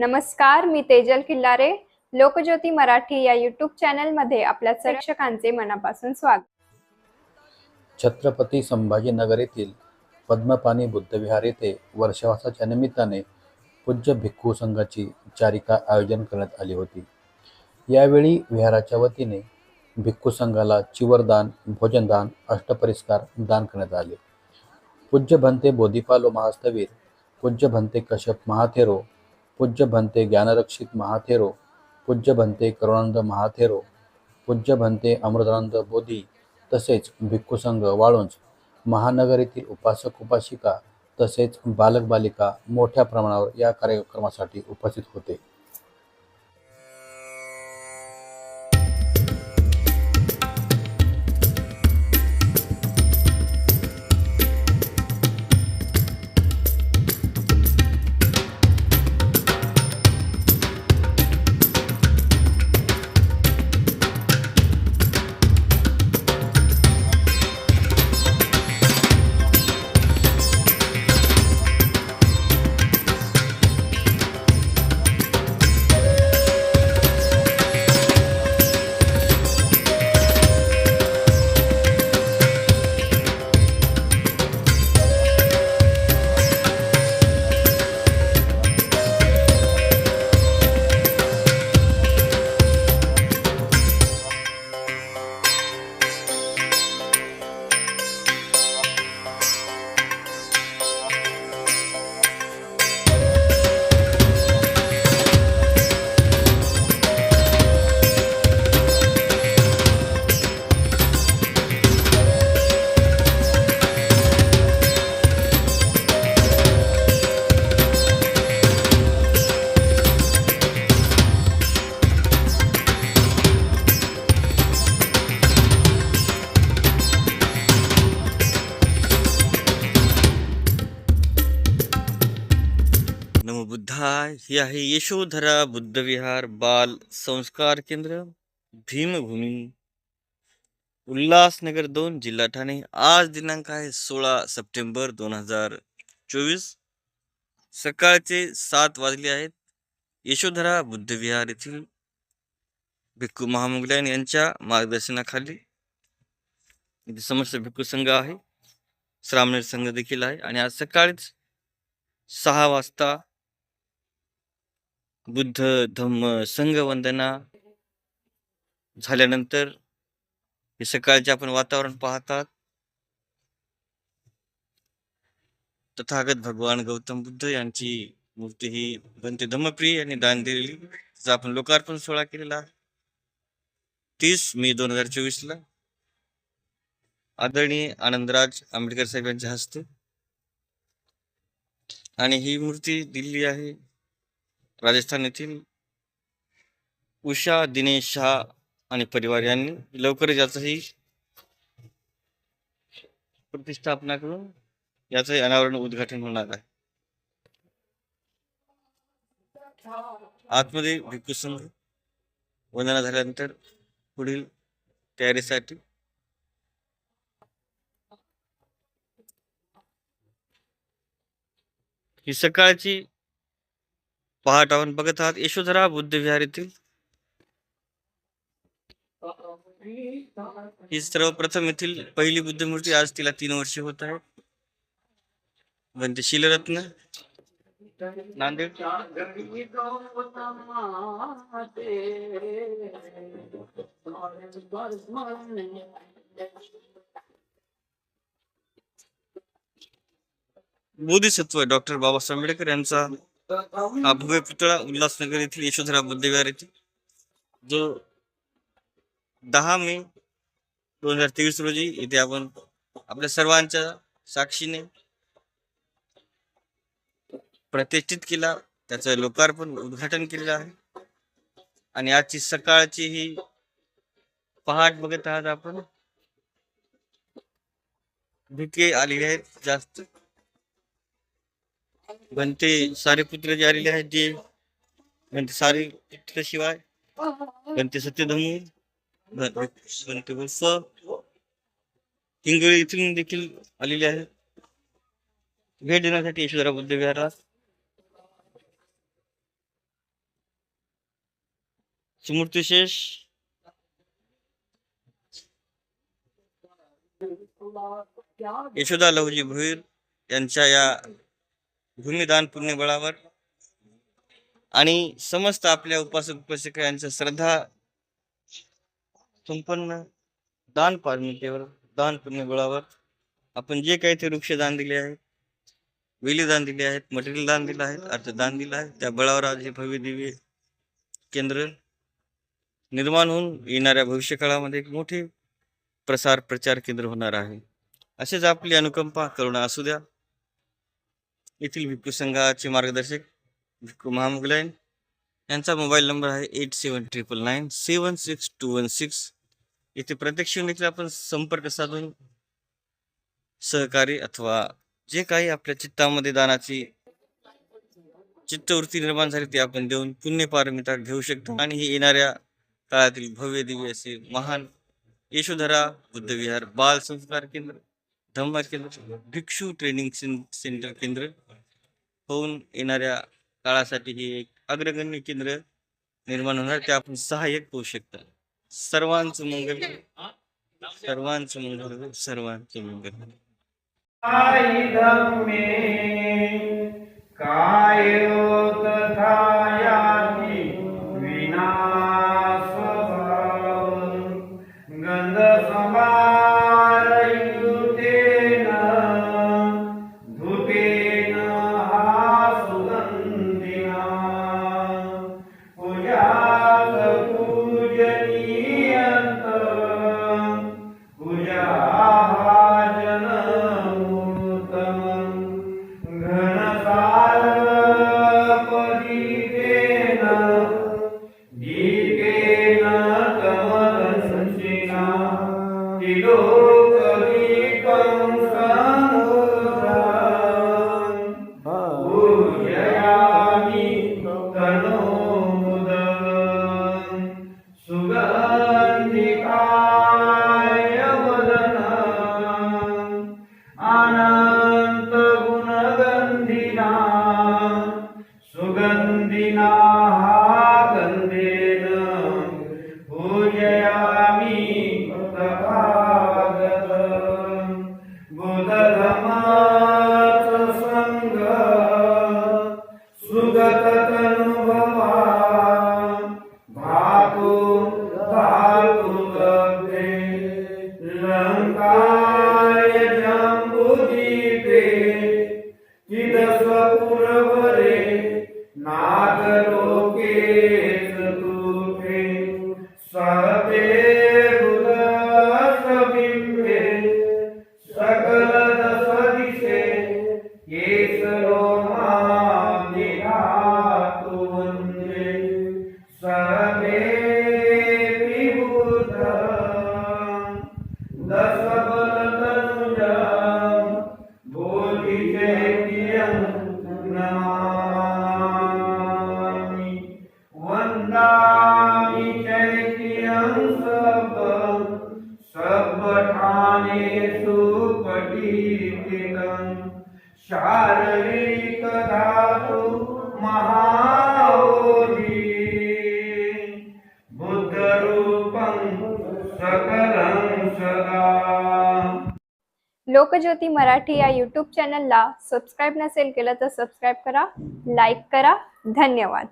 नमस्कार मी तेजल किल्लारे. लोकज्योती मराठी या युट्यूब चॅनलमध्ये आपल्या प्रेक्षकांचे मनापासून स्वागत. छत्रपती संभाजीनगर येथील पद्मपानी बुद्धविहार येथे वर्षवासाच्या निमित्ताने पूज्य भिक्खू संघाची चारिका आयोजन करण्यात आली होती. यावेळी विहाराच्या वतीने भिक्खू संघाला चिवरदान भोजनदान अष्टपरिष्कार दान करण्यात आले. पूज्य भंते बोधिपालो महास्तवीर पूज्य भंते कश्यप महाथेरो पूज्य भंते ज्ञानरक्षित महाथेरो पूज्य भंते करुणानंद महाथेरो पूज्य भंते अमृतानंद बोधी तसेच भिक्खूसंघ वाळुंज महानगर येथील उपासक उपासिका तसेच बालकबालिका मोठ्या प्रमाणावर या कार्यक्रमासाठी उपस्थित होते बुद्धा बुद्धाय हे आहे यशोधरा बुद्धविहार बाल संस्कार केंद्र भीमभूमी. उल्हासनगर दोन जिल्हा ठाणे. आज दिनांक आहे सोळा सप्टेंबर दोन हजार चोवीस. सकाळचे सात वाजले आहेत. यशोधरा बुद्धविहार येथील भिक्खू महामुगल्यान यांच्या मार्गदर्शनाखाली इथे समस्त भिक्खू संघ आहे. श्रामणेर संघ देखील आहे. आणि आज सकाळीच सहा वाजता बुद्ध धम्म संघ वंदना झाल्यानंतर हे सकाळचे आपण वातावरण पाहतात. तथागत भगवान गौतम बुद्ध यांची मूर्ती ही बनते धम्मप्रिय यांनी दान दिलेली त्याचा आपण लोकार्पण सोहळा केलेला तीस मे दोन हजार चोवीस ला आदरणीय आनंदराज आंबेडकर साहेब यांच्या हस्ते. आणि ही मूर्ती दिल्ली आहे राजस्थान येथील उषा दिनेश शहा आणि परिवार यांनी लवकरच याचंही प्रतिष्ठापना करून याचंही अनावरण उद्घाटन होणार आहे. आतमध्ये भिक्खू संघ वंदना झाल्यानंतर पुढील तयारीसाठी ही सकाळची पहाट आपण बघत आहात यशोधरा बुद्ध विहार येथील सर्वप्रथम येथील पहिली बुद्ध मूर्ती आज तिला तीन वर्षे होत आहे बनते शिलरत्न नांदेड। बोधिसत्व डॉक्टर बाबासाहेब आंबेडकर यांचा हा भव्य पुतळा उल्हासनगर येथील यशोधरा बुद्धविहार येथे जो दहा मे दोन हजार तेवीस रोजी इथे आपण आपल्या सर्वांच्या साक्षीने प्रतिष्ठित केला त्याचं लोकार्पण उद्घाटन केलेलं आहे. आणि आजची सकाळची ही पहाट बघत आहात आपण. धुके आलेले आहेत जास्त. बनते सारे पुत्र जे आलेले आहेत जे बनते सारे पुत्र शिवाय बनते सत्यधमू बनते वत्स हिंगळी इथून देखील आलेले आहेत. भेट देण्यासाठी यशोधरा बुद्ध विहारात. स्मृतिशेष यशोदा लहुजी भोईर यांच्या या भूमिदान पुण्यबळावर आणि समस्त आपल्या उपासक उपासिका यांच्या श्रद्धा संपन्न दान पारमितेवर दान पुण्यबळावर आपण जे काही ते वृक्ष दान दिले आहेत वेली दान दिले आहेत मटेरियल दान दिलं आहे अर्थदान दिलं आहे त्या बळावर आज हे भव्य दिव्य केंद्र निर्माण होऊन येणाऱ्या भविष्य काळामध्ये एक मोठे प्रसार प्रचार केंद्र होणार आहे. असेच आपली अनुकंपा करुणा असू द्या. येथील भिक्खू संघाचे मार्गदर्शक भिक्खू महामुगलायन यांचा मोबाईल नंबर आहे eight seven triple nine seven six two one six. इथे प्रत्यक्ष येऊन देखील आपण संपर्क साधून सहकारी अथवा जे काही आपल्या चित्तामध्ये दानाची चित्तवृत्ती निर्माण झाली ती आपण देऊन पुण्यपारमिता घेऊ शकतो. आणि हे येणाऱ्या काळातील भव्य दिव्य असे महान यशोधरा बुद्धविहार बाल संस्कार केंद्र धम्म केंद्र भिक्षू ट्रेनिंग सेंटर केंद्र होऊन येणाऱ्या काळासाठी हे एक अग्रगण्य केंद्र निर्माण होणार ते आपण सहाय्यक होऊ शकता सर्वांचं मंगल सर्वांचं मंगल हो. सर्वांचं मंगल काय নীলো Sabe लोकज्योती मराठी या यूट्यूब चॅनलला सबस्क्राईब नसेल केलं तर सबस्क्राईब करा लाईक करा. धन्यवाद.